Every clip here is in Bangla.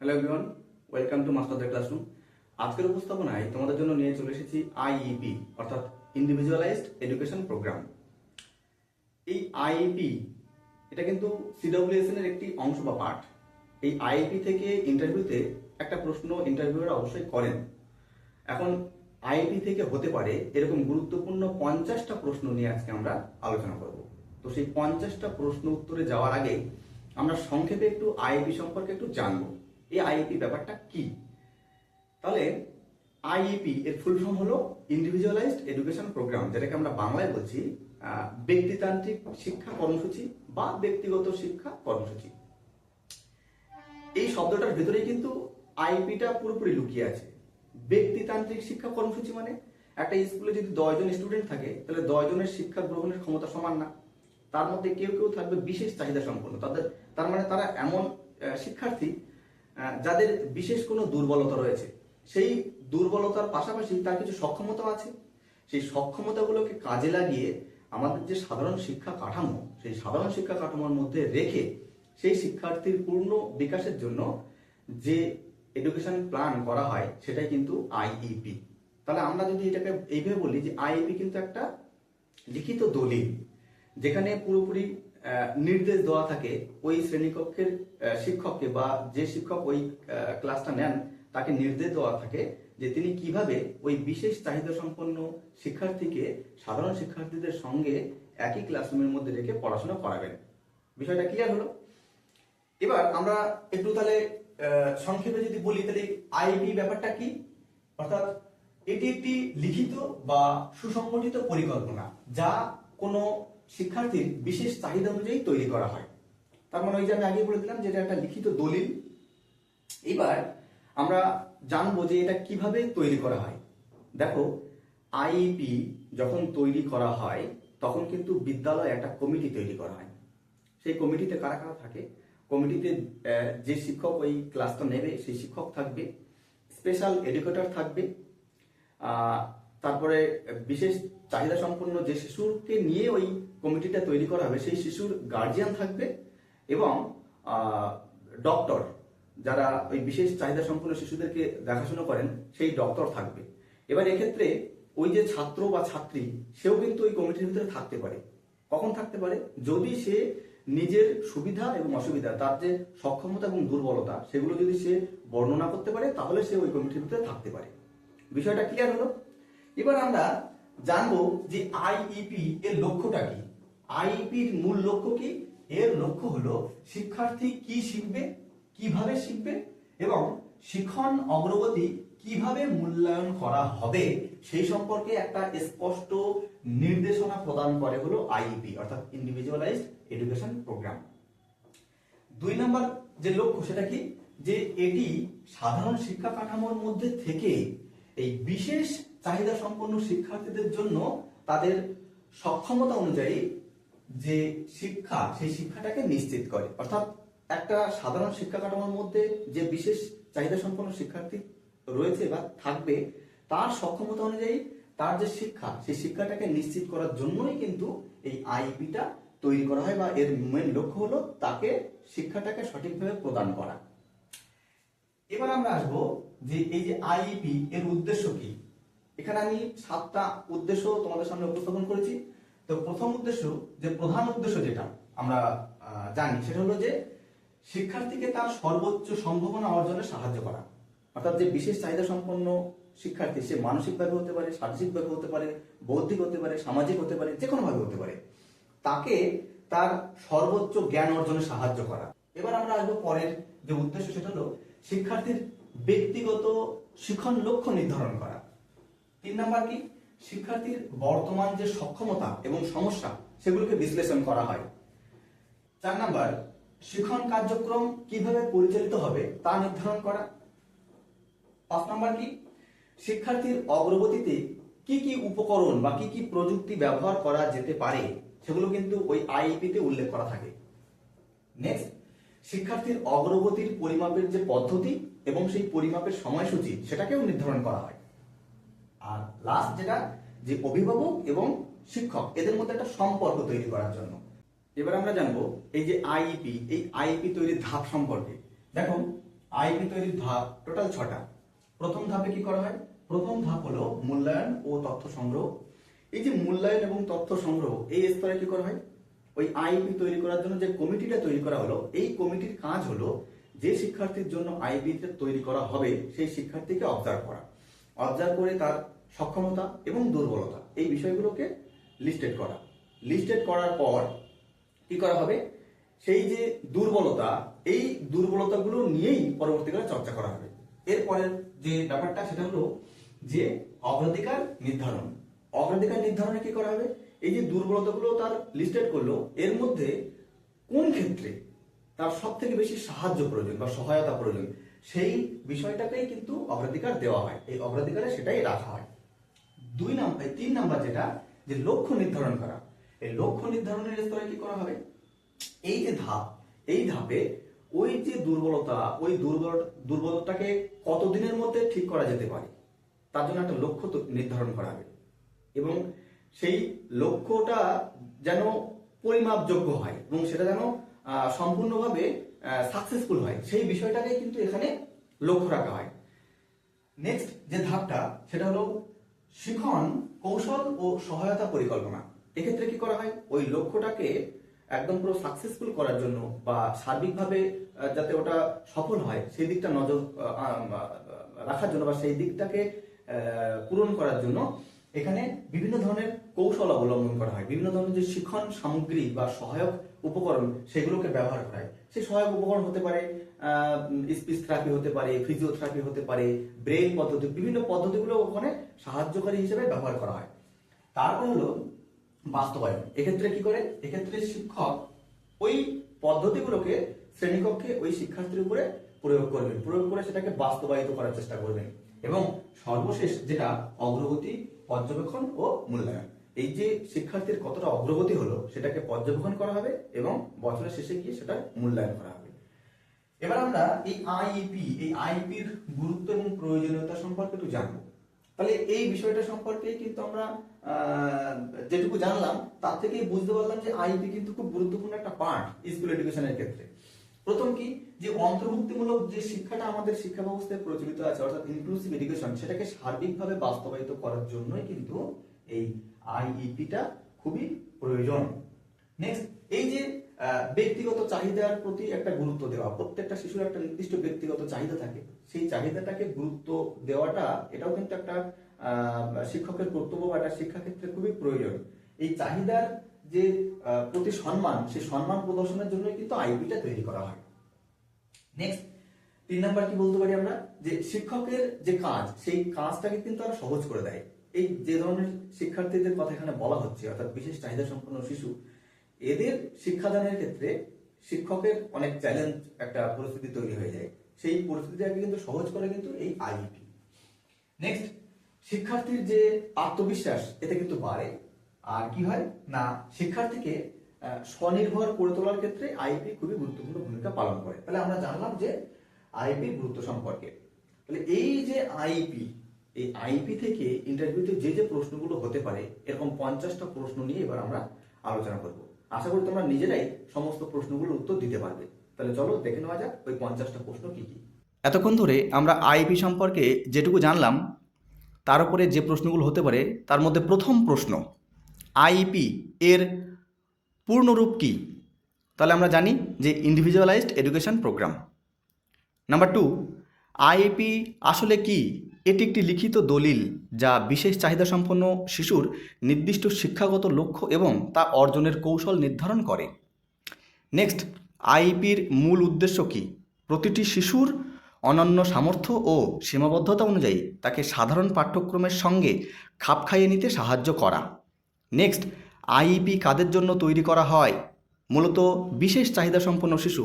Hello everyone welcome to master the classroom আজকের উপস্থাপনায় তোমাদের জন্য নিয়ে চলে এসেছি আইইপি অর্থাৎ ইন্ডিভিজুয়ালাইজড এডুকেশন প্রোগ্রাম এই আইইপি এটা কিন্তু সিডব্লিউএসএন এর একটি অংশ বা পার্ট এই আইইপি থেকে ইন্টারভিউতে একটা প্রশ্ন ইন্টারভিউয়ার অবশ্যই করেন। এখন আইআইটি থেকে হতে পারে এরকম গুরুত্বপূর্ণ পঞ্চাশটা প্রশ্ন নিয়ে আজকে আমরা আলোচনা করব। তো সেই পঞ্চাশটা প্রশ্ন উত্তরে যাওয়ার আগে আমরা সংক্ষেপে একটু আইআইপি সম্পর্কে একটু জানব। এই আইআইপি ব্যাপারটা কি? তাহলে আইইপি এর ফুল ফর্ম হলো ইন্ডিভিজুয়ালাইজড এডুকেশন প্রোগ্রাম যেটাকে আমরা বাংলায় বলছি ব্যক্তিতান্ত্রিক শিক্ষা কর্মসূচি বা ব্যক্তিগত শিক্ষা কর্মসূচি। এই শব্দটার ভেতরেই কিন্তু আইপিটা পুরোপুরি লুকিয়ে আছে। ব্যক্তিতান্ত্রিক শিক্ষা কর্মসূচি মানে একটা স্কুলে যদি দশজন স্টুডেন্ট থাকে, তাহলে দশজনের শিক্ষা গ্রহণের ক্ষমতা সমান না। তার মধ্যে কেউ কেউ থাকবে বিশেষ চাহিদা সম্পন্ন। তাদের, তার মানে তারা এমন শিক্ষার্থী যাদের বিশেষ কোনো দুর্বলতা রয়েছে, সেই দুর্বলতার পাশাপাশি তার কিছু সক্ষমতা আছে। সেই সক্ষমতাগুলোকে কাজে লাগিয়ে আমাদের যে সাধারণ শিক্ষা কাঠামো, সেই সাধারণ শিক্ষা কাঠামোর মধ্যে রেখে সেই শিক্ষার্থীর পূর্ণ বিকাশের জন্য যে এডুকেশন প্ল্যান করা হয়, সেটাই কিন্তু আইইপি তাহলে আমরা যদি এটাকে এইভাবে বলি যে আইইপি কিন্তু একটা লিখিত দলিল, যেখানে পুরোপুরি নির্দেশ দেওয়া থাকে ওই শ্রেণীকক্ষের শিক্ষককে বা যে শিক্ষক ওই ক্লাসটা নেন, তাকে নির্দেশ দেওয়া থাকে যে তিনি কীভাবে ওই বিশেষ চাহিদা সম্পন্ন শিক্ষার্থীকে, সাধারণ শিক্ষার্থীদের সঙ্গে একই ক্লাসরুমের মধ্যে রেখে পড়াশোনা করাবেন। বিষয়টা ক্লিয়ার হলো? এবার আমরা একটু তাহলে সংক্ষেপে যদি বলি, তাহলে আইবি ব্যাপারটা কি? অর্থাৎ এটি একটি লিখিত বা সুসংগঠিত পরিকল্পনা, যা কোনো শিক্ষার্থীর বিশেষ চাহিদা অনুযায়ী তৈরি করা হয়। তার মানে ওই যে আমি আগে বলে দিলাম যে এটা একটা লিখিত দলিল। এবার আমরা জানব যে এটা কীভাবে তৈরি করা হয়। দেখো আইপি যখন তৈরি করা হয়, তখন কিন্তু বিদ্যালয়ে একটা কমিটি তৈরি করা হয়। সেই কমিটিতে কারা কারা থাকে? কমিটিতে যে শিক্ষক ওই ক্লাসটা নেবে, সেই শিক্ষক থাকবে, স্পেশাল এডুকেটর থাকবে তারপরে বিশেষ চাহিদা সম্পন্ন যে শিশুকে নিয়ে ওই কমিটিটা তৈরি করা হবে, সেই শিশুর গার্জিয়ান থাকবে এবং ডক্টর যারা ওই বিশেষ চাহিদা সম্পন্ন শিশুদেরকে দেখাশোনা করেন, সেই ডক্টর থাকবে। এবার এক্ষেত্রে ওই যে ছাত্র বা ছাত্রী, সেও কিন্তু ওই কমিটির ভিতরে থাকতে পারে। কখন থাকতে পারে? যদি সে নিজের সুবিধা এবং অসুবিধা, তার যে সক্ষমতা এবং দুর্বলতা, সেগুলো যদি সে বর্ণনা করতে পারে, তাহলে সে ওই কমিটির ভিতরে থাকতে পারে। বিষয়টা ক্লিয়ার হলো? এবার আমরা জানব যে আইইপি এর লক্ষ্যটা কি? আইইপির মূল লক্ষ্য কি? এর লক্ষ্য হলো শিক্ষার্থী কি শিখবে, কীভাবে শিখবে এবং শিখন অগ্রগতি কীভাবে মূল্যায়ন করা হবে সেই সম্পর্কে একটা স্পষ্ট নির্দেশনা প্রদান করে হলো আইইপি অর্থাৎ ইন্ডিভিজুয়ালাইজড এডুকেশন প্রোগ্রাম দুই নম্বর যে লক্ষ্য সেটা কি? যে এটি সাধারণ শিক্ষা কাঠামোর মধ্যে থেকে এই বিশেষ চাহিদা সম্পন্ন শিক্ষার্থীদের জন্য তাদের সক্ষমতা অনুযায়ী যে শিক্ষা, সেই শিক্ষাটাকে নিশ্চিত করে। অর্থাৎ একটা সাধারণ শিক্ষা কাঠামোর মধ্যে যে বিশেষ চাহিদা সম্পন্ন শিক্ষার্থী রয়েছে বা থাকবে, তার সক্ষমতা অনুযায়ী তার যে শিক্ষা, সেই শিক্ষাটাকে নিশ্চিত করার জন্যই কিন্তু এই আইপিটা তৈরি করা হয় বা এর মেন লক্ষ্য হলো তাকে শিক্ষাটাকে সঠিকভাবে প্রদান করা। এবার আমরা আসব যে এই যে আইইপি, এর উদ্দেশ্য কি? এখানে আমি সাতটা উদ্দেশ্য তোমাদের সামনে উপস্থাপন করেছি। তো প্রথম উদ্দেশ্য, যে প্রধান উদ্দেশ্য যেটা আমরা জানি, সেটা হলো যে শিক্ষার্থীকে তার সর্বোচ্চ সম্ভাবনা অর্জনে সাহায্য করা। অর্থাৎ যে বিশেষ চাহিদা সম্পন্ন শিক্ষার্থী, সে মানসিকভাবে হতে পারে শারীরিকভাবে হতে পারে, বৌদ্ধিক হতে পারে, সামাজিক হতে পারে যে কোনোভাবে হতে পারে, তাকে তার সর্বোচ্চ জ্ঞান অর্জনে সাহায্য করা। এবার আমরা আসব পরের যে উদ্দেশ্য, সেটা হলো শিক্ষার্থীর ব্যক্তিগত শিক্ষণ লক্ষ্য নির্ধারণ করা। তিন নাম্বার কি? শিক্ষার্থীর বর্তমান যে সক্ষমতা এবং সমস্যা, সেগুলোকে বিশ্লেষণ করা হয়। চার নাম্বার শিক্ষণ কার্যক্রম কীভাবে পরিচালিত হবে তা নির্ধারণ করা। পাঁচ নাম্বার কি? শিক্ষার্থীর অগ্রগতিতে কি কি উপকরণ বা কি কি প্রযুক্তি ব্যবহার করা যেতে পারে, সেগুলো কিন্তু ওই আইইপি তে উল্লেখ করা থাকে। নেক্সট, শিক্ষার্থীর অগ্রগতির পরিমাপের যে পদ্ধতি এবং সেই পরিমাপের সময়সূচি, সেটাকেও নির্ধারণ করা হয়। আর লাস্ট যেটা, যে অভিভাবক এবং শিক্ষক, এদের মধ্যে একটা সম্পর্ক তৈরি করার জন্য। এবার আমরা জানব, এই যে আইইপি এই আইইপি তৈরির ধাপ সম্পর্কে। দেখো আইপি তৈরির ধাপ টোটাল ছটা। প্রথম ধাপে কি করা হয়? প্রথম ধাপ হলো মূল্যায়ন ও তথ্য সংগ্রহ। এই যে মূল্যায়ন এবং তথ্য সংগ্রহ, এই স্তরে কি করা হয়? ওই আইপি তৈরি করার জন্য যে কমিটিটা তৈরি করা হলো, এই কমিটির কাজ হলো যে শিক্ষার্থীর জন্য আইপি তৈরি করা হবে, সেই শিক্ষার্থীকে অবজার্ভ করা। অবজার্ভ করে তার সক্ষমতা এবং দুর্বলতা, এই বিষয়গুলোকে লিস্টেড করা। লিস্টেড করার পর কি করা হবে? সেই যে দুর্বলতা, এই দুর্বলতাগুলো নিয়েই পরবর্তীকালে চর্চা করা হবে। এরপরের যে ব্যাপারটা, সেটা হলো যে অগ্রাধিকার নির্ধারণ। অগ্রাধিকার নির্ধারণে কি করা হবে? এই যে দুর্বলতাগুলো তার লিস্টেড করল, এর মধ্যে কোন ক্ষেত্রে তার সব থেকে বেশি সাহায্য প্রয়োজন বা সহায়তা প্রয়োজন, সেই বিষয়টাকেই কিন্তু অগ্রাধিকার দেওয়া হয়। এই অগ্রাধিকারে সেটাই রাখা হয়। দুই নাম্বার তিন নাম্বার যেটা, যে লক্ষ্য নির্ধারণ করা। এই লক্ষ্য নির্ধারণের স্তরে কি করা হবে? এই যে ধাপ, এই ধাপে ওই যে দুর্বলতা, ওই দুর্বল দুর্বলতাকে কতদিনের মধ্যে ঠিক করা যেতে পারে? তার জন্য একটা লক্ষ্য নির্ধারণ করা হবে। এবং সেই লক্ষ্যটা যেন পরিমাপযোগ্য হয় এবং সেটা যেন সম্পূর্ণভাবে সাকসেসফুল হয়। সেই বিষয়টাকে কিন্তু এখানে লক্ষ্য রাখা হয়। নেক্সট যে ধাপটা, সেটা হলো শিখন, কৌশল ও সহায়তা পরিকল্পনা। এক্ষেত্রে কি করা হয়? ওই লক্ষ্যটাকে একদম পুরো সাকসেসফুল করার জন্য বা সার্বিকভাবে যাতে ওটা সফল হয়, সেই দিকটা নজর রাখার জন্য বা সেই দিকটাকে পূরণ করার জন্য এখানে বিভিন্ন ধরনের কৌশল অবলম্বন করা হয়। বিভিন্ন ধরনের যে শিক্ষণ সামগ্রী বা সহায়ক উপকরণ, সেগুলোকে ব্যবহার করা হয়। সেই সহায়ক উপকরণ হতে পারে স্পিচ থেরাপি হতে পারে ফিজিওথেরাপি হতে পারে ব্রেন পদ্ধতি, বিভিন্ন পদ্ধতিগুলো ওখানে সাহায্যকারী হিসেবে ব্যবহার করা হয়। তারপর হলো বাস্তবায়ন। এক্ষেত্রে কি করে? এক্ষেত্রে শিক্ষক ওই পদ্ধতিগুলোকে শ্রেণীকক্ষে ওই শিক্ষার্থীর উপরে প্রয়োগ করবেন। প্রয়োগ করে সেটাকে বাস্তবায়িত করার চেষ্টা করবেন। এবং সর্বশেষ যেটা অগ্রগতি, পর্যবেক্ষণ ও মূল্যায়ন। এই যে শিক্ষার্থীর কতটা অগ্রগতি হলো, সেটাকে পর্যবেক্ষণ করা হবে এবং বছরের শেষে গিয়ে সেটা মূল্যায়ন করা হবে। এবার আমরা এই আইপি এই আইপির গুরুত্ব এবং প্রয়োজনীয়তা সম্পর্কে একটু জানব। তাহলে এই বিষয়টা সম্পর্কে কিন্তু আমরা যেটুকু জানলাম, তার থেকেই বুঝতে পারলাম যে আইপি কিন্তু খুব গুরুত্বপূর্ণ একটা পার্ট স্কুল এডুকেশনের ক্ষেত্রে। প্রথম কি? যে অন্তর্ভুক্তিমূলক যে শিক্ষাটা আমাদের শিক্ষা ব্যবস্থায় প্রচলিত আছে, অর্থাৎ ইনক্লুসিভ এডুকেশন সেটাকে সার্বিকভাবে বাস্তবায়িত করার জন্যই কিন্তু এই আইইপিটা খুবই প্রয়োজন। নেক্সট এই যে ব্যক্তিগত চাহিদার প্রতি একটা গুরুত্ব দেওয়া, প্রত্যেকটা শিশুর একটা নির্দিষ্ট ব্যক্তিগত চাহিদা থাকে, সেই চাহিদাটাকে গুরুত্ব দেওয়াটা, এটাও কিন্তু একটা শিক্ষকের কর্তব্য বা একটা শিক্ষাক্ষেত্রে খুবই প্রয়োজন। এই চাহিদার যে প্রতি সম্মান, সেই সম্মান প্রদর্শনের জন্য কিন্তু আইপিটা তৈরি করা হয়। নেক্সট তিন নাম্বার কি বলতে পারি আমরা? যে, শিক্ষকের যে কাজ, সেই কাজটাকে কিন্তু আরও সহজ করে দেয়। এই যে ধরনের শিক্ষার্থীদের কথা এখানে বলা হচ্ছে, অর্থাৎ বিশেষ চাহিদা সম্পন্ন শিশু, এদের শিক্ষাদানের ক্ষেত্রে শিক্ষকের অনেক চ্যালেঞ্জ একটা পরিস্থিতি তৈরি হয়ে যায়। সেই পরিস্থিতিটাকে কিন্তু সহজ করে কিন্তু এই আইইপি নেক্সট শিক্ষার্থীর যে আত্মবিশ্বাস এতে কিন্তু বাড়ে। আর কি হয়? না, শিক্ষার্থীকে স্বনির্ভর করে তোলার ক্ষেত্রে আইপি খুবই গুরুত্বপূর্ণ ভূমিকা পালন করে। তাহলে আমরা জানলাম যে আইপির গুরুত্ব সম্পর্কে। তাহলে এই যে আইপি এই আইপি থেকে ইন্টারভিউতে যে যে প্রশ্নগুলো হতে পারে, এরকম পঞ্চাশটা প্রশ্ন নিয়ে এবার আমরা আলোচনা করব। আশা করি তোমরা নিজেরাই সমস্ত প্রশ্নগুলোর উত্তর দিতে পারবে। তাহলে চলো দেখে নেওয়া যাক ওই পঞ্চাশটা প্রশ্ন কি কি। এতক্ষণ ধরে আমরা আইপি সম্পর্কে যেটুকু জানলাম, তার উপরে যে প্রশ্নগুলো হতে পারে, তার মধ্যে প্রথম প্রশ্ন আইপি এর পূর্ণরূপ কি? তাহলে আমরা জানি যে individualized education program number two IEP আসলে কি? এটি একটি লিখিত দলিল যা বিশেষ চাহিদা সম্পন্ন শিশুর নির্দিষ্ট শিক্ষাগত লক্ষ্য এবং তা অর্জনের কৌশল নির্ধারণ করে। নেক্সট, আইপির মূল উদ্দেশ্য কি? প্রতিটি শিশুর অনন্য সামর্থ্য ও সীমাবদ্ধতা অনুযায়ী তাকে সাধারণ পাঠ্যক্রমের সঙ্গে খাপ খাইয়ে নিতে সাহায্য করা। নেক্সট, আইইপি কাদের জন্য তৈরি করা হয়? মূলত বিশেষ চাহিদা সম্পন্ন শিশু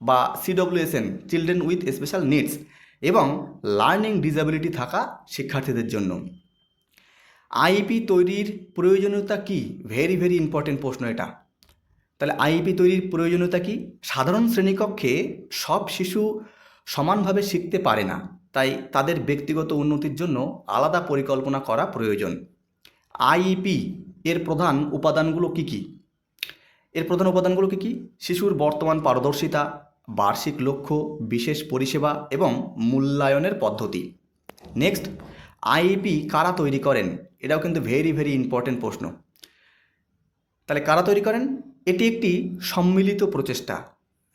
বা CWSN children with special needs. এবং লার্নিং ডিসএবিলিটি থাকা শিক্ষার্থীদের জন্য। আইপি তৈরির প্রয়োজনীয়তা কি? ভেরি ভেরি ইম্পর্টেন্ট প্রশ্ন এটা। তাহলে আইপি তৈরির প্রয়োজনীয়তা কি? সাধারণ শ্রেণীকক্ষে সব শিশু সমানভাবে শিখতে পারে না। তাই তাদের ব্যক্তিগত উন্নতির জন্য আলাদা পরিকল্পনা করা প্রয়োজন। আইইপি এর প্রধান উপাদানগুলো কি কি? এর প্রধান উপাদানগুলো কি কি? শিশুর বর্তমান পারদর্শিতা বার্ষিক লক্ষ্য, বিশেষ পরিষেবা এবং মূল্যায়নের পদ্ধতি। নেক্সট আইইপি কারা তৈরি করেন? এটাও কিন্তু ভেরি ভেরি ইম্পর্টেন্ট প্রশ্ন। তাহলে কারা তৈরি করেন? এটি একটি সম্মিলিত প্রচেষ্টা,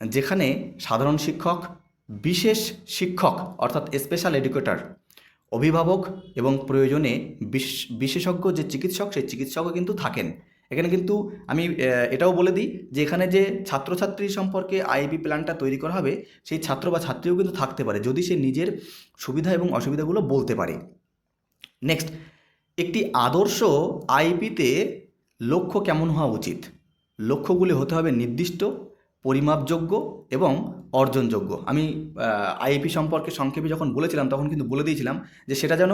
যেখানে সাধারণ শিক্ষক, বিশেষ শিক্ষক, অর্থাৎ স্পেশাল এডুকেটর অভিভাবক এবং প্রয়োজনে বিশ- বিশেষজ্ঞ যে চিকিৎসক, সেই চিকিৎসকও কিন্তু থাকেন। এখানে কিন্তু আমি এটাও বলে দিই যে এখানে যে ছাত্রছাত্রী সম্পর্কে আইবি প্ল্যানটা তৈরি করা হবে, সেই ছাত্র বা ছাত্রীও কিন্তু থাকতে পারে যদি সে নিজের সুবিধা এবং অসুবিধাগুলো বলতে পারে। নেক্সট একটি আদর্শ আইপিতে লক্ষ্য কেমন হওয়া উচিত? লক্ষ্যগুলি হতে হবে নির্দিষ্ট, পরিমাপযোগ্য এবং অর্জনযোগ্য। আমি আইপি সম্পর্কে সংক্ষেপে যখন বলেছিলাম তখন কিন্তু বলে দিয়েছিলাম যে সেটা যেন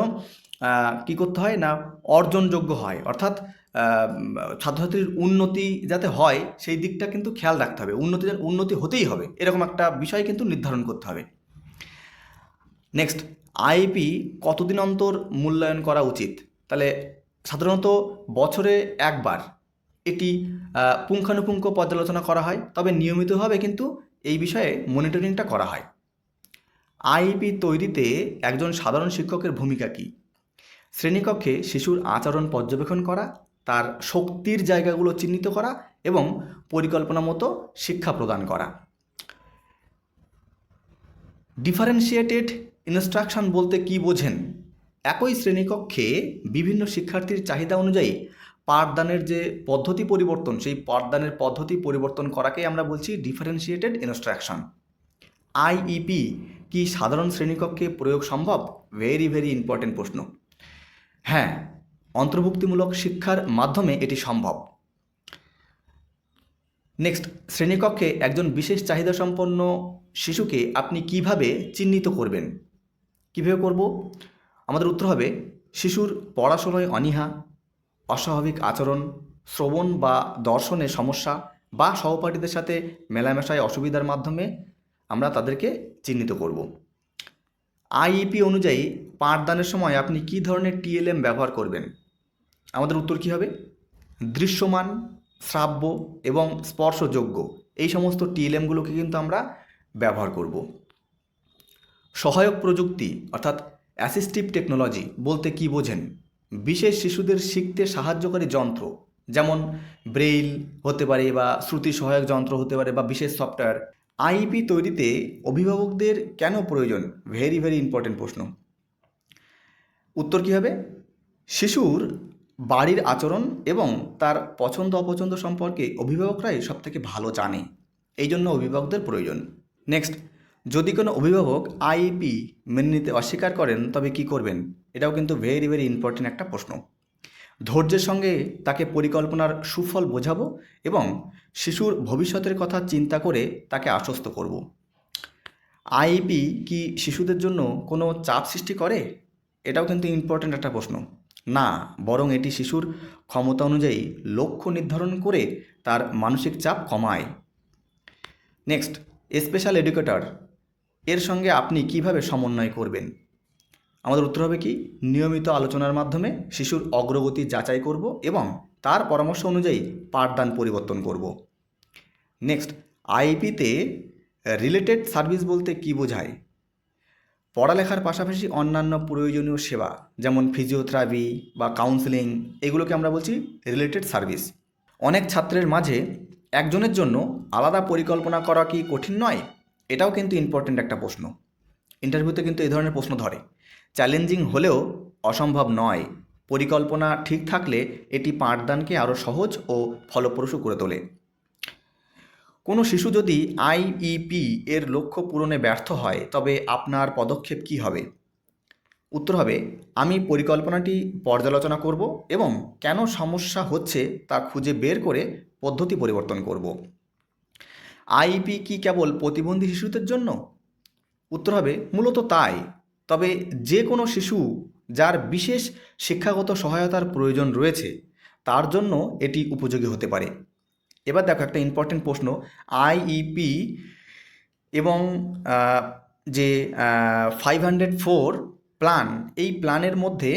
কি করতে হয় না অর্জনযোগ্য হয়। অর্থাৎ ছাত্রছাত্রীর উন্নতি যাতে হয়, সেই দিকটা কিন্তু খেয়াল রাখতে হবে। উন্নতি উন্নতি হতেই হবে, এরকম একটা বিষয় কিন্তু নির্ধারণ করতে হবে। নেক্সট আইপি কতদিন অন্তর মূল্যায়ন করা উচিত? তাহলে সাধারণত বছরে একবার এটি পুঙ্খানুপুঙ্খ পর্যালোচনা করা হয়, তবে নিয়মিতভাবে কিন্তু এই বিষয়ে মনিটরিংটা করা হয়। আইপি তৈরিতে একজন সাধারণ শিক্ষকের ভূমিকা কী? শ্রেণীকক্ষে শিশুর আচরণ পর্যবেক্ষণ করা তার শক্তির জায়গাগুলো চিহ্নিত করা এবং পরিকল্পনা মতো শিক্ষা প্রদান করা। ডিফারেন্সিয়েটেড ইনস্ট্রাকশন বলতে কি বোঝেন? একই শ্রেণীকক্ষে বিভিন্ন শিক্ষার্থীর চাহিদা অনুযায়ী পাঠদানের যে পদ্ধতি পরিবর্তন, সেই পাঠদানের পদ্ধতি পরিবর্তন করাকেই আমরা বলছি ডিফারেন্সিয়েটেড ইনস্ট্রাকশন। আইইপি কি সাধারণ শ্রেণীকক্ষে প্রয়োগ সম্ভব? ভেরি ভেরি ইম্পর্টেন্ট প্রশ্ন। হ্যাঁ অন্তর্ভুক্তিমূলক শিক্ষার মাধ্যমে এটি সম্ভব। নেক্সট শ্রেণীকক্ষে একজন বিশেষ চাহিদা সম্পন্ন শিশুকে আপনি কীভাবে চিহ্নিত করবেন? কীভাবে করব? আমাদের উত্তর হবে, শিশুর পড়াশোনায় অনীহা, অস্বাভাবিক আচরণ, শ্রবণ বা দর্শনে সমস্যা বা সহপাঠীদের সাথে মেলামেশায় অসুবিধার মাধ্যমে আমরা তাদেরকে চিহ্নিত করব। আইইপি অনুযায়ী পাঠদানের সময় আপনি কী ধরনের টিএলএম ব্যবহার করবেন? আমাদের উত্তর কী হবে? দৃশ্যমান, শ্রাব্য এবং স্পর্শযোগ্য। এই সমস্ত টিএলএমগুলোকে কিন্তু আমরা ব্যবহার করব। সহায়ক প্রযুক্তি, অর্থাৎ অ্যাসিস্টিভ টেকনোলজি বলতে কি বোঝেন? বিশেষ শিশুদের শিখতে সাহায্যকারী যন্ত্র, যেমন ব্রেইল হতে পারে বা শ্রুতি সহায়ক যন্ত্র হতে পারে বা বিশেষ সফটওয়্যার। আইপি তৈরিতে অভিভাবকদের কেন প্রয়োজন? ভেরি ভেরি ইম্পর্টেন্ট প্রশ্ন। উত্তর কী হবে? শিশুর বাড়ির আচরণ এবং তার পছন্দ অপছন্দ সম্পর্কে অভিভাবকরাই সব থেকে ভালো জানে। এই জন্য অভিভাবকদের প্রয়োজন। নেক্সট যদি কোনো অভিভাবক আইপি মেনে নিতে অস্বীকার করেন, তবে কি করবেন? এটাও কিন্তু ভেরি ভেরি ইম্পর্টেন্ট একটা প্রশ্ন। ধৈর্যের সঙ্গে তাকে পরিকল্পনার সুফল বোঝাবো এবং শিশুর ভবিষ্যতের কথা চিন্তা করে তাকে আশ্বস্ত করব। আইপি কি শিশুদের জন্য কোনো চাপ সৃষ্টি করে? এটাও কিন্তু ইম্পর্ট্যান্ট একটা প্রশ্ন। না, বরং এটি শিশুর ক্ষমতা অনুযায়ী লক্ষ্য নির্ধারণ করে তার মানসিক চাপ কমায়। নেক্সট স্পেশাল এডুকেটর এর সঙ্গে আপনি কীভাবে সমন্বয় করবেন? আমাদের উত্তর হবে কি, নিয়মিত আলোচনার মাধ্যমে শিশুর অগ্রগতি যাচাই করব এবং তার পরামর্শ অনুযায়ী পাঠদান পরিবর্তন করব। নেক্সট আইপিতে রিলেটেড সার্ভিস বলতে কি বোঝায়? পড়ালেখার পাশাপাশি অন্যান্য প্রয়োজনীয় সেবা, যেমন ফিজিওথেরাপি বা কাউন্সেলিং এগুলোকে আমরা বলছি রিলেটেড সার্ভিস অনেক ছাত্রের মাঝে একজনের জন্য আলাদা পরিকল্পনা করা কি কঠিন নয়? এটাও কিন্তু ইম্পর্ট্যান্ট একটা প্রশ্ন। ইন্টারভিউতে কিন্তু এই ধরনের প্রশ্ন ধরে। চ্যালেঞ্জিং হলেও অসম্ভব নয়। পরিকল্পনা ঠিক থাকলে এটি পাঠদানকে আরও সহজ ও ফলপ্রসূ করে তোলে। কোনো শিশু যদি আইইপি এর লক্ষ্য পূরণে ব্যর্থ হয়, তবে আপনার পদক্ষেপ কী হবে? উত্তর হবে, আমি পরিকল্পনাটি পর্যালোচনা করব এবং কেন সমস্যা হচ্ছে তা খুঁজে বের করে পদ্ধতি পরিবর্তন করব। আইপি কি কেবল প্রতিবন্ধী শিশুদের জন্য? উত্তর হবে, মূলত তাই। তবে যে কোনো শিশু যার বিশেষ শিক্ষাগত সহায়তার প্রয়োজন রয়েছে, তার জন্য এটি উপযোগী হতে পারে। এবার দেখো একটা ইম্পর্টেন্ট প্রশ্ন আইইপি এবং যে ফাইভ হান্ড্রেড ফোর প্ল্যান এই প্ল্যানের মধ্যে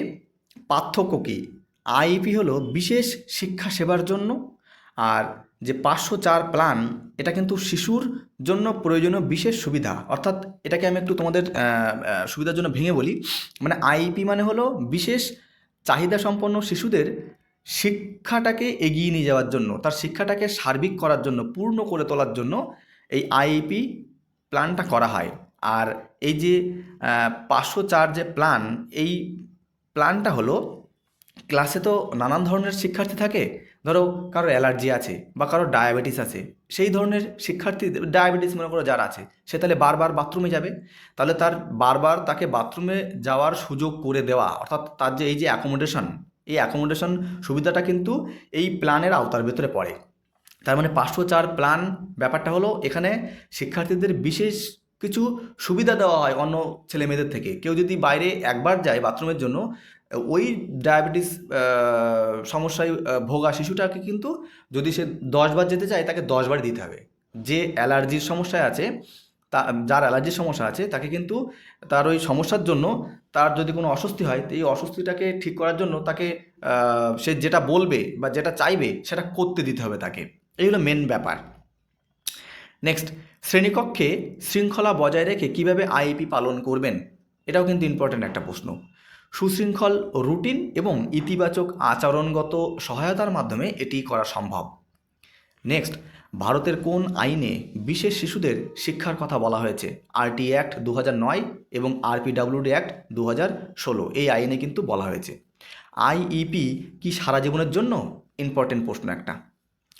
পার্থক্য কী? আইইপি হলো বিশেষ শিক্ষা সেবার জন্য, আর যে পাঁচশো চার প্ল্যান এটা কিন্তু শিশুর জন্য প্রয়োজনীয় বিশেষ সুবিধা। অর্থাৎ এটাকে আমি একটু তোমাদের সুবিধার জন্য ভেঙে বলি। মানে আইপি মানে হলো বিশেষ চাহিদা সম্পন্ন শিশুদের শিক্ষাটাকে এগিয়ে নিয়ে যাওয়ার জন্য, তার শিক্ষাটাকে সার্বিক করার জন্য, পূর্ণ করে তোলার জন্য এই আইপি প্ল্যানটা করা হয়। আর এই যে পাঁচশো চার যে প্ল্যান এই প্ল্যানটা হলো ক্লাসে তো নানান ধরনের শিক্ষার্থী থাকে। ধরো কারও অ্যালার্জি আছে বা কারও ডায়াবেটিস আছে, সেই ধরনের শিক্ষার্থী ডায়াবেটিস মনে করো যার আছে, সে তাহলে বারবার বাথরুমে যাবে। তাহলে তার বারবার তাকে বাথরুমে যাওয়ার সুযোগ করে দেওয়া, অর্থাৎ তার যে এই যে অ্যাকোমোডেশন এই অ্যাকোমোডেশন সুবিধাটা কিন্তু এই প্ল্যানের আওতার ভেতরে পড়ে। তার মানে পাঁচশো চার প্ল্যান ব্যাপারটা হলো এখানে শিক্ষার্থীদের বিশেষ কিছু সুবিধা দেওয়া হয় অন্য ছেলে মেয়েদের থেকে। কেউ যদি বাইরে একবার যায় বাথরুমের জন্য, ওই ডায়াবেটিস সমস্যায় ভোগা শিশুটাকে কিন্তু যদি সে দশবার যেতে চায়, তাকে দশবার দিতে হবে। যে অ্যালার্জির সমস্যায় আছে তা, যার অ্যালার্জির সমস্যা আছে, তাকে কিন্তু তার ওই সমস্যার জন্য তার যদি কোনো অস্বস্তি হয়, তো এই অস্বস্তিটাকে ঠিক করার জন্য তাকে সে যেটা বলবে বা যেটা চাইবে, সেটা করতে দিতে হবে তাকে। এই হলো মেন ব্যাপার। নেক্সট শ্রেণীকক্ষে শৃঙ্খলা বজায় রেখে কীভাবে আইপি পালন করবেন? এটাও কিন্তু ইম্পর্ট্যান্ট একটা প্রশ্ন। সুশৃঙ্খল রুটিন এবং ইতিবাচক আচরণগত সহায়তার মাধ্যমে এটি করা সম্ভব। নেক্সট ভারতের কোন আইনে বিশেষ শিশুদের শিক্ষার কথা বলা হয়েছে? আরটি অ্যাক্ট দু নয় এবং আরপিডাব্লিউডি অ্যাক্ট দু ষোলো। এই আইনে কিন্তু বলা হয়েছে। আইইপি কি সারা জীবনের জন্য? ইম্পর্টেন্ট প্রশ্ন একটা।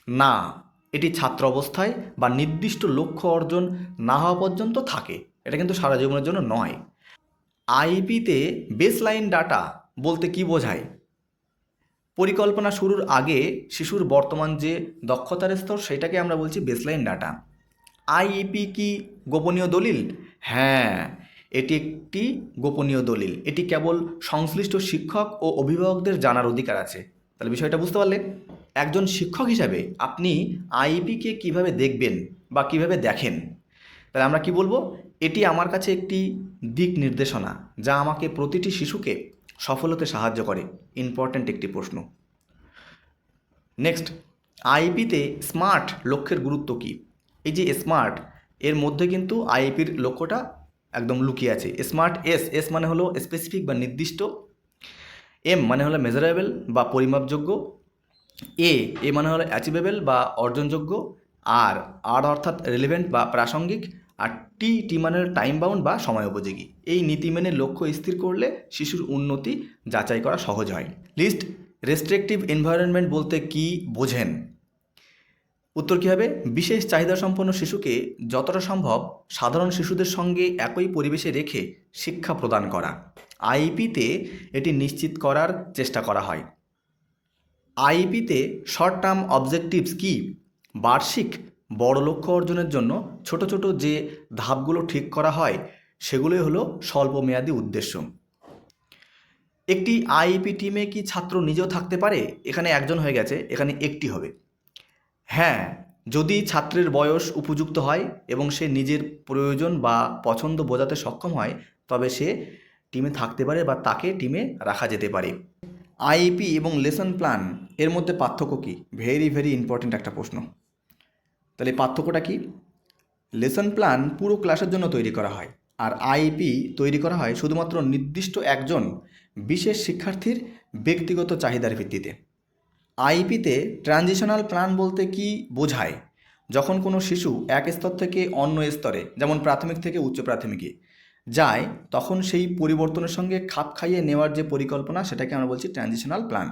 না, এটি ছাত্র অবস্থায় বা নির্দিষ্ট লক্ষ্য অর্জন না হওয়া পর্যন্ত থাকে। এটা কিন্তু সারা জীবনের জন্য নয়। আইপিতে বেসলাইন ডাটা বলতে কি বোঝায়? পরিকল্পনা শুরুর আগে শিশুর বর্তমান যে দক্ষতার স্তর, সেটাকে আমরা বলছি বেসলাইন ডাটা আইইপি কি গোপনীয় দলিল? হ্যাঁ এটি একটি গোপনীয় দলিল। এটি কেবল সংশ্লিষ্ট শিক্ষক ও অভিভাবকদের জানার অধিকার আছে। তাহলে বিষয়টা বুঝতে পারলে? একজন শিক্ষক হিসাবে আপনি আইইপিকে কীভাবে দেখবেন বা কীভাবে দেখেন? তাহলে আমরা কি বলব? এটি আমার কাছে একটি দিক নির্দেশনা, যা আমাকে প্রতিটি শিশুকে সফল হতে সাহায্য করে। ইম্পর্ট্যান্ট একটি প্রশ্ন। নেক্সট আইপিতে স্মার্ট লক্ষ্যের গুরুত্ব কী? এই যে স্মার্ট এর মধ্যে কিন্তু আইপির লক্ষ্যটা একদম লুকিয়ে আছে। স্মার্ট এস এস মানে হলো স্পেসিফিক বা নির্দিষ্ট। এম মানে হলো মেজারেবল বা পরিমাপযোগ্য। এ এ মানে হলো অ্যাচিভেবল বা অর্জনযোগ্য। আর আর অর্থাৎ রিলেভেন্ট বা প্রাসঙ্গিক। আর টি টি মানে টাইম বাউন্ড বা সময় উপযোগী। এই নীতি মেনে লক্ষ্য স্থির করলে শিশুর উন্নতি যাচাই করা সহজ হয়। লিস্ট রেস্ট্রিকটিভ এনভায়রনমেন্ট বলতে কি বোঝেন? উত্তর কী হবে? বিশেষ চাহিদা সম্পন্ন শিশুকে যতটা সম্ভব সাধারণ শিশুদের সঙ্গে একই পরিবেশে রেখে শিক্ষা প্রদান করা। আইপিতে এটি নিশ্চিত করার চেষ্টা করা হয়। আইপিতে শর্ট টার্ম অবজেক্টিভস কি? বার্ষিক বড় লক্ষ্য অর্জনের জন্য ছোট ছোট যে ধাপগুলো ঠিক করা হয়, সেগুলোই হলো স্বল্পমেয়াদী উদ্দেশ্য। একটি আইপি টিমে কি ছাত্র নিজেও থাকতে পারে? এখানে একজন হয়ে গেছে, এখানে একটি হবে। হ্যাঁ যদি ছাত্রের বয়স উপযুক্ত হয় এবং সে নিজের প্রয়োজন বা পছন্দ বোঝাতে সক্ষম হয়, তবে সে টিমে থাকতে পারে বা তাকে টিমে রাখা যেতে পারে। আইপি এবং লেসন প্ল্যান এর মধ্যে পার্থক্য কী? ভেরি ভেরি ইম্পর্ট্যান্ট একটা প্রশ্ন। তাহলে পার্থক্যটা কি? লেসন প্ল্যান পুরো ক্লাসের জন্য তৈরি করা হয় আর আইপি তৈরি করা হয় শুধুমাত্র নির্দিষ্ট একজন বিশেষ শিক্ষার্থীর ব্যক্তিগত চাহিদার ভিত্তিতে। আইপিতে ট্রানজিশনাল প্ল্যান বলতে কি বোঝায়? যখন কোনো শিশু এক স্তর থেকে অন্য স্তরে, যেমন প্রাথমিক থেকে উচ্চ প্রাথমিকে যায়, তখন সেই পরিবর্তনের সঙ্গে খাপ খাইয়ে নেওয়ার যে পরিকল্পনা, সেটাকে আমরা বলছি ট্রানজিশনাল প্ল্যান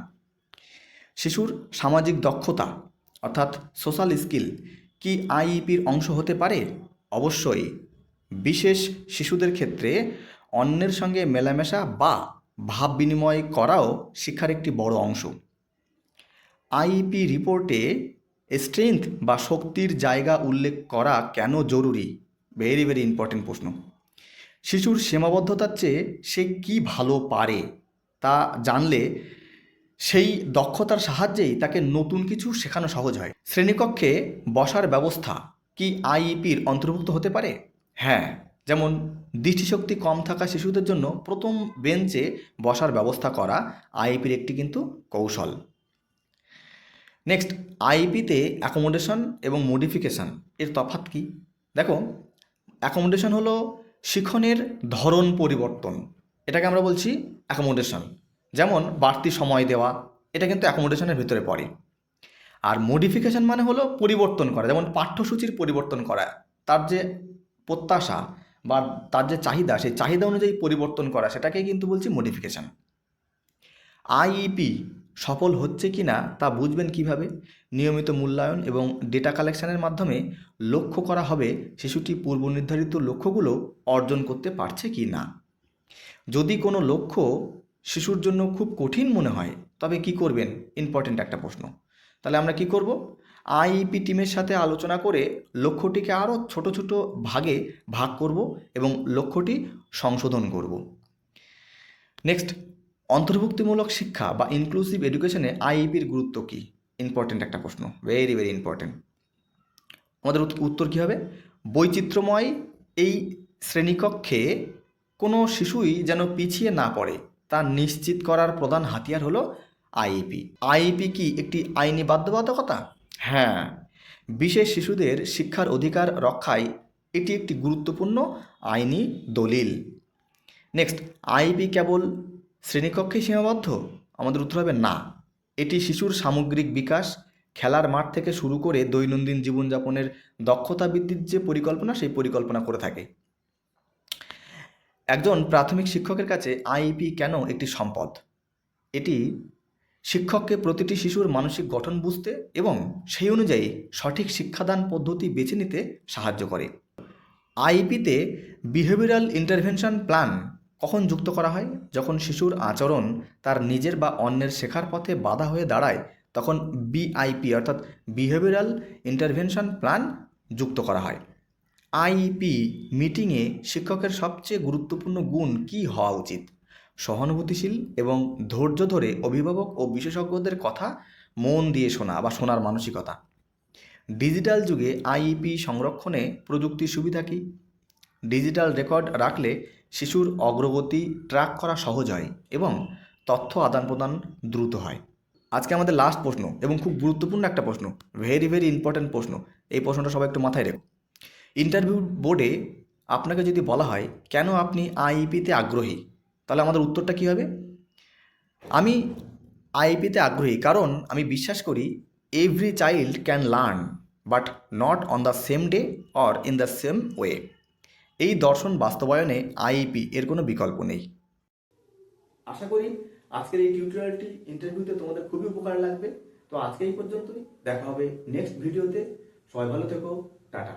শিশুর সামাজিক দক্ষতা, অর্থাৎ সোশ্যাল স্কিল কি আইইপির অংশ হতে পারে? অবশ্যই। বিশেষ শিশুদের ক্ষেত্রে অন্যের সঙ্গে মেলামেশা বা ভাব বিনিময় করাও শিক্ষার একটি বড় অংশ। আইইপি রিপোর্টে স্ট্রেংথ বা শক্তির জায়গা উল্লেখ করা কেন জরুরি? ভেরি ভেরি ইম্পর্টেন্ট প্রশ্ন। শিশুর সীমাবদ্ধতার চেয়ে সে কি ভালো পারে তা জানলে সেই দক্ষতার সাহায্যেই তাকে নতুন কিছু শেখানো সহজ হয়। শ্রেণীকক্ষে বসার ব্যবস্থা কি আইইপির অন্তর্ভুক্ত হতে পারে? হ্যাঁ যেমন দৃষ্টিশক্তি কম থাকা শিশুদের জন্য প্রথম বেঞ্চে বসার ব্যবস্থা করা আইইপির একটি কিন্তু কৌশল। নেক্সট আইপিতে অ্যাকোমোডেশন এবং মডিফিকেশান এর তফাৎ কি? দেখো অ্যাকোমোডেশন হলো শিখনের ধরন পরিবর্তন। এটাকে আমরা বলছি অ্যাকোমোডেশন যেমন বাড়তি সময় দেওয়া, এটা কিন্তু অ্যাকোমোডেশনের ভিতরে পড়ে। আর মডিফিকেশন মানে হলো পরিবর্তন করা, যেমন পাঠ্যসূচির পরিবর্তন করা, তার যে প্রত্যাশা বা তার যে চাহিদা, সেই চাহিদা অনুযায়ী পরিবর্তন করা, সেটাকেই কিন্তু বলছি মডিফিকেশন আইইপি সফল হচ্ছে কি না, তা বুঝবেন কীভাবে? নিয়মিত মূল্যায়ন এবং ডেটা কালেকশানের মাধ্যমে লক্ষ্য করা হবে শিশুটি পূর্ব নির্ধারিত লক্ষ্যগুলো অর্জন করতে পারছে কি না। যদি কোনো লক্ষ্য শিশুর জন্য খুব কঠিন মনে হয়, তবে কি করবেন? ইম্পর্টেন্ট একটা প্রশ্ন। তাহলে আমরা কি করব? আইইপি টিমের সাথে আলোচনা করে লক্ষ্যটিকে আরও ছোট ছোট ভাগে ভাগ করব এবং লক্ষ্যটি সংশোধন করব। নেক্সট অন্তর্ভুক্তিমূলক শিক্ষা বা ইনক্লুসিভ এডুকেশনে আইইপির গুরুত্ব কী? ইম্পর্টেন্ট একটা প্রশ্ন ভেরি ভেরি ইম্পর্টেন্ট আমাদের উত্তর কী হবে? বৈচিত্র্যময় এই শ্রেণীকক্ষে কোনো শিশুই যেন পিছিয়ে না পড়ে। তা নিশ্চিত করার প্রধান হাতিয়ার হলো আইইপি আইইপি কি একটি আইনি বাধ্যবাধকতা? হ্যাঁ। বিশেষ শিশুদের শিক্ষার অধিকার রক্ষায় এটি একটি গুরুত্বপূর্ণ আইনি দলিল। নেক্সট আইপি কেবল শ্রেণীকক্ষে সীমাবদ্ধ? আমাদের উত্তর হবে না। এটি শিশুর সামগ্রিক বিকাশ, খেলার মাঠ থেকে শুরু করে দৈনন্দিন জীবনযাপনের দক্ষতা বৃদ্ধির যে পরিকল্পনা, সেই পরিকল্পনা করে থাকে। একজন প্রাথমিক শিক্ষকের কাছে আইপি কেন একটি সম্পদ? এটি শিক্ষককে প্রতিটি শিশুর মানসিক গঠন বুঝতে এবং সেই অনুযায়ী সঠিক শিক্ষাদান পদ্ধতি বেছে নিতে সাহায্য করে। আইপিতে বিহেভিয়ারাল ইন্টারভেনশন প্ল্যান কখন যুক্ত করা হয়? যখন শিশুর আচরণ তার নিজের বা অন্যের শেখার পথে বাধা হয়ে দাঁড়ায়, তখন বিআইপি অর্থাৎ বিহেভিয়ারাল ইন্টারভেনশন প্ল্যান যুক্ত করা হয়। আইপি মিটিংয়ে শিক্ষকের সবচেয়ে গুরুত্বপূর্ণ গুণ কী হওয়া উচিত? সহানুভূতিশীল এবং ধৈর্য ধরে অভিভাবক ও বিশেষজ্ঞদের কথা মন দিয়ে শোনা বা শোনার মানসিকতা। ডিজিটাল যুগে আইইপি সংরক্ষণে প্রযুক্তির সুবিধা কী? ডিজিটাল রেকর্ড রাখলে শিশুর অগ্রগতি ট্র্যাক করা সহজ হয় এবং তথ্য আদান প্রদান দ্রুত হয়। আজকে আমাদের লাস্ট প্রশ্ন এবং খুব গুরুত্বপূর্ণ একটা প্রশ্ন ভেরি ভেরি ইম্পর্ট্যান্ট প্রশ্ন। এই প্রশ্নটা সবাই একটু মাথায় রেখো। ইন্টারভিউ বোর্ডে আপনাকে যদি বলা হয়, কেন আপনি আইপিতে আগ্রহী? তাহলে আমাদের উত্তরটা কী হবে? আমি আইপিতে আগ্রহী কারণ আমি বিশ্বাস করি every child can learn but not on the same day or in the same way এই দর্শন বাস্তবায়নে আইপি এর কোনো বিকল্প নেই। আশা করি আজকের এই টিউটোরিয়ালটি ইন্টারভিউতে তোমাদের খুবই উপকার লাগবে। তো আজকে এই পর্যন্তই। দেখা হবে নেক্সট ভিডিওতে সবাই ভালো থেকো। টাটা।